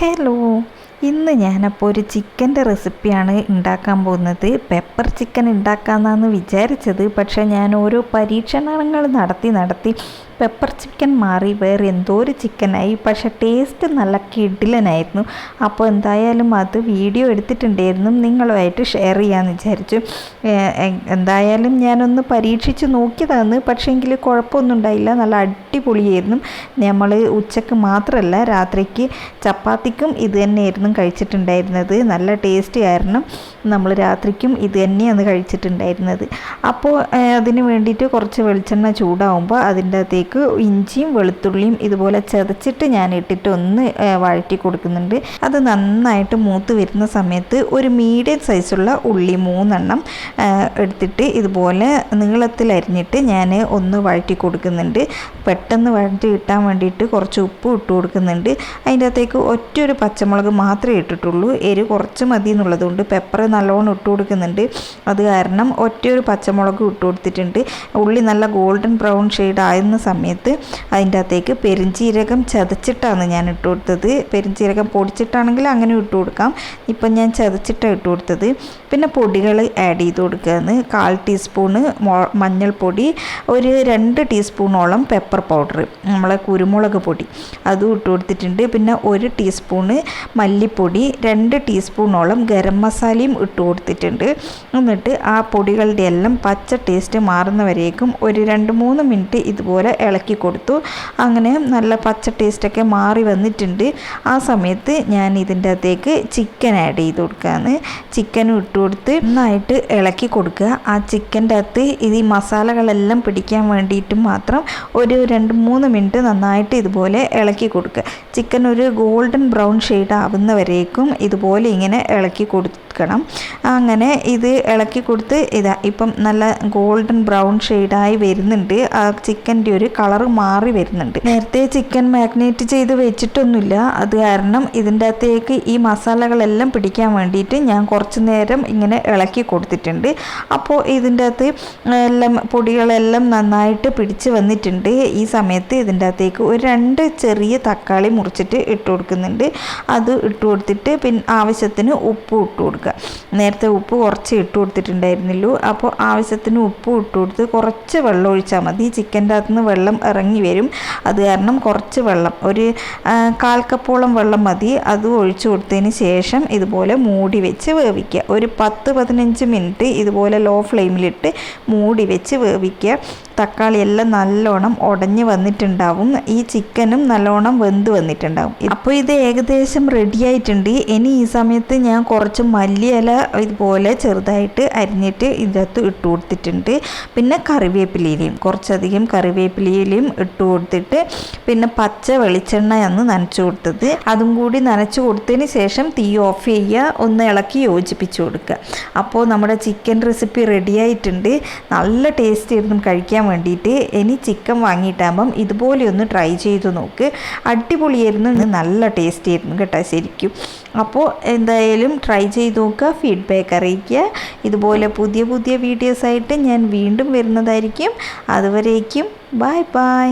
Hello ഇന്ന് ഞാനപ്പോൾ ഒരു ചിക്കന്റെ റെസിപ്പിയാണ് ഉണ്ടാക്കാൻ പോകുന്നത്. പെപ്പർ ചിക്കൻ ഉണ്ടാക്കാമെന്നാണ് വിചാരിച്ചത്. പക്ഷേ ഞാൻ ഓരോ പരീക്ഷണങ്ങൾ നടത്തി നടത്തി പെപ്പർ ചിക്കൻ മാറി വേറെ എന്തോ ഒരു ചിക്കനായി പക്ഷേ ടേസ്റ്റ് നല്ല കിഡിലനായിരുന്നു അപ്പോൾ എന്തായാലും അത് വീഡിയോ എടുത്തിട്ടുണ്ടായിരുന്നു. നിങ്ങളുമായിട്ട് ഷെയർ ചെയ്യാമെന്ന് വിചാരിച്ചു. എന്തായാലും ഞാനൊന്ന് പരീക്ഷിച്ച് നോക്കിയതാണ്. പക്ഷേങ്കിൽ കുഴപ്പമൊന്നും ഉണ്ടായില്ല. നല്ല അടിപൊളിയായിരുന്നു. നമ്മൾ ഉച്ചയ്ക്ക് മാത്രമല്ല രാത്രിക്ക് ചപ്പാത്തിക്കും ഇത് തന്നെയായിരുന്നു കഴിച്ചിട്ടുണ്ടായിരുന്നത്. നല്ല ടേസ്റ്റ് കാരണം നമ്മൾ രാത്രിക്കും ഇത് തന്നെയാണ് കഴിച്ചിട്ടുണ്ടായിരുന്നത്. അപ്പോൾ അതിന് വേണ്ടിയിട്ട് കുറച്ച് വെളിച്ചെണ്ണ ചൂടാവുമ്പോൾ അതിന്റെ അകത്തേക്ക് ഇഞ്ചിയും വെളുത്തുള്ളിയും ഇതുപോലെ ചതച്ചിട്ട് ഞാൻ ഇട്ടിട്ട് ഒന്ന് വഴറ്റി കൊടുക്കുന്നുണ്ട്. അത് നന്നായിട്ട് മൂത്ത് വരുന്ന സമയത്ത് ഒരു മീഡിയം സൈസുള്ള ഉള്ളി മൂന്നെണ്ണം എടുത്തിട്ട് ഇതുപോലെ നീളത്തിൽ അരിഞ്ഞിട്ട് ഞാൻ ഒന്ന് വഴറ്റി കൊടുക്കുന്നുണ്ട്. പെട്ടെന്ന് വഴറ്റി കിട്ടാൻ വേണ്ടിയിട്ട് കുറച്ച് ഉപ്പ് ഇട്ട് കൊടുക്കുന്നുണ്ട്. അതിന്റെ അകത്തേക്ക് ഒറ്റൊരു പച്ചമുളക് മാത്രമേ ഇട്ടിട്ടുള്ളൂ. എരി കുറച്ച് മതി എന്നുള്ളതുകൊണ്ട് പെപ്പർ നല്ലോണം ഇട്ട് കൊടുക്കുന്നുണ്ട്. അത് കാരണം ഒറ്റയൊരു പച്ചമുളക് ഇട്ട് കൊടുത്തിട്ടുണ്ട്. ഉള്ളി നല്ല ഗോൾഡൻ ബ്രൗൺ ഷെയ്ഡ് ആയിരുന്ന സമയത്ത് അതിന്റെ അകത്തേക്ക് പെരിഞ്ചീരകം ചതച്ചിട്ടാണ് ഞാൻ ഇട്ട് കൊടുത്തത്. പെരിഞ്ചീരകം പൊടിച്ചിട്ടാണെങ്കിൽ അങ്ങനെ ഇട്ട് കൊടുക്കാം. ഇപ്പം ഞാൻ ചതച്ചിട്ടാണ് ഇട്ട് കൊടുത്തത്. പിന്നെ പൊടികൾ ആഡ് ചെയ്ത് കൊടുക്കുകയാണ്. കാൽ ടീസ്പൂണ് മഞ്ഞൾപ്പൊടി ഒരു രണ്ട് ടീസ്പൂണോളം പെപ്പർ പൗഡർ നമ്മളെ കുരുമുളക് പൊടി. അതും ഇട്ട് കൊടുത്തിട്ടുണ്ട്. പിന്നെ ഒരു ടീസ്പൂണ് മല്ലിപ്പൊടി രണ്ട് ടീസ്പൂണോളം ഗരം മസാലയും ഇട്ട് കൊടുത്തിട്ടുണ്ട്. എന്നിട്ട് ആ പൊടികളുടെ എല്ലാം പച്ച ടേസ്റ്റ് മാറുന്നവരേക്കും ഒരു രണ്ട് മൂന്ന് മിനിറ്റ് ഇതുപോലെ ഇളക്കി കൊടുത്തു. അങ്ങനെ നല്ല പച്ച ടേസ്റ്റൊക്കെ മാറി വന്നിട്ടുണ്ട്. ആ സമയത്ത് ഞാൻ ഇതിന്റെ അകത്തേക്ക് ചിക്കൻ ആഡ് ചെയ്ത് കൊടുക്കുകയാണ്. ചിക്കനും ഇട്ട് കൊടുത്ത് നന്നായിട്ട് ഇളക്കി കൊടുക്കുക. ആ ചിക്കന്റെ അകത്ത് ഇത് ഈ മസാലകളെല്ലാം പിടിക്കാൻ വേണ്ടിയിട്ട് മാത്രം ഒരു രണ്ട് മൂന്ന് മിനിറ്റ് നന്നായിട്ട് ഇതുപോലെ ഇളക്കി കൊടുക്കുക. ചിക്കൻ ഒരു ഗോൾഡൻ ബ്രൗൺ ഷെയ്ഡ് ആവുന്നവരേക്കും ഇതുപോലെ ഇങ്ങനെ ഇളക്കി കൊടുക്കണം. അങ്ങനെ ഇത് ഇളക്കി കൊടുത്ത് ഇതാ ഇപ്പം നല്ല ഗോൾഡൻ ബ്രൗൺ ഷെയ്ഡായി വരുന്നുണ്ട്. ആ ചിക്കന്റെ ഒരു കളർ മാറി വരുന്നുണ്ട്. നേരത്തെ ചിക്കൻ മാഗ്നേറ്റ് ചെയ്ത് വെച്ചിട്ടൊന്നുമില്ല. അത് കാരണം ഇതിന്റെ അകത്തേക്ക് ഈ മസാലകളെല്ലാം പിടിക്കാൻ വേണ്ടിയിട്ട് ഞാൻ കുറച്ച് നേരം ഇങ്ങനെ ഇളക്കി കൊടുത്തിട്ടുണ്ട്. അപ്പോൾ ഇതിന്റെ അകത്ത് എല്ലാം പൊടികളെല്ലാം നന്നായിട്ട് പിടിച്ച് വന്നിട്ടുണ്ട്. ഈ സമയത്ത് ഇതിന്റെ അകത്തേക്ക് ഒരു രണ്ട് ചെറിയ തക്കാളി മുറിച്ചിട്ട് ഇട്ട് കൊടുക്കുന്നുണ്ട്. അത് ഇട്ട് കൊടുത്തിട്ട് പിന്നെ ആവശ്യത്തിന് ഉപ്പ് ഇട്ട് കൊടുക്കുക. നേരത്തെ ഉപ്പ് കുറച്ച് ഇട്ട് കൊടുത്തിട്ടുണ്ടായിരുന്നുള്ളൂ. അപ്പോൾ ആവശ്യത്തിന് ഉപ്പ് ഇട്ട് കൊടുത്ത് കുറച്ച് വെള്ളം ഒഴിച്ചാൽ മതി. ചിക്കന്റെ അകത്ത് നിന്ന് വെള്ളം ഇറങ്ങി വരും. അത് കാരണം കുറച്ച് വെള്ളം ഒരു കാൽ കപ്പോളം വെള്ളം മതി. അത് ഒഴിച്ചു കൊടുത്തതിന് ശേഷം ഇതുപോലെ മൂടി വെച്ച് വേവിക്കുക. ഒരു പത്ത് പതിനഞ്ച് മിനിറ്റ് ഇതുപോലെ ലോ ഫ്ലെയിമിലിട്ട് മൂടി വെച്ച് വേവിക്കുക. തക്കാളി എല്ലാം നല്ലോണം ഉടഞ്ഞ് വന്നിട്ടുണ്ടാവും. ഈ ചിക്കനും നല്ലോണം വെന്ത് വന്നിട്ടുണ്ടാവും. അപ്പോൾ ഇത് ഏകദേശം റെഡി ആയിട്ടുണ്ട്. ഇനി ഈ സമയത്ത് ഞാൻ കുറച്ച് മല്ലിയില ഇതുപോലെ ചെറുതായിട്ട് അരിഞ്ഞിട്ട് ഇതിനകത്ത് ഇട്ട് കൊടുത്തിട്ടുണ്ട്. പിന്നെ കറിവേപ്പിലയിലയും കുറച്ചധികം കറിവേപ്പിലയിലയും ഇട്ട് കൊടുത്തിട്ട് പിന്നെ പച്ച വെളിച്ചെണ്ണയാണ് നനച്ചു കൊടുത്തത്. അതും കൂടി നനച്ചു കൊടുത്തതിന് ശേഷം തീ ഓഫ് ചെയ്യുക ഒന്ന് ഇളക്കി യോജിപ്പിച്ചു കൊടുക്കുക. അപ്പോൾ നമ്മുടെ ചിക്കൻ റെസിപ്പി റെഡി ആയിട്ടുണ്ട്. നല്ല ടേസ്റ്റ് ആയിരുന്നു കഴിക്കാൻ വേണ്ടിയിട്ട് ഇനി ചിക്കൻ വാങ്ങിയിട്ടാകുമ്പം ഇതുപോലെ ഒന്ന് ട്രൈ ചെയ്ത് നോക്ക്. അടിപൊളിയായിരുന്നു. നല്ല ടേസ്റ്റ് ആയിരുന്നു കേട്ടോ ശരിക്കും. അപ്പോൾ എന്തായാലും ട്രൈ ചെയ്ത് നോക്കുക ഫീഡ്ബാക്ക് അറിയിക്കുക. ഇതുപോലെ പുതിയ പുതിയ വീഡിയോസായിട്ട് ഞാൻ വീണ്ടും വരുന്നതായിരിക്കും. അതുവരേക്കും ബായ് ബൈ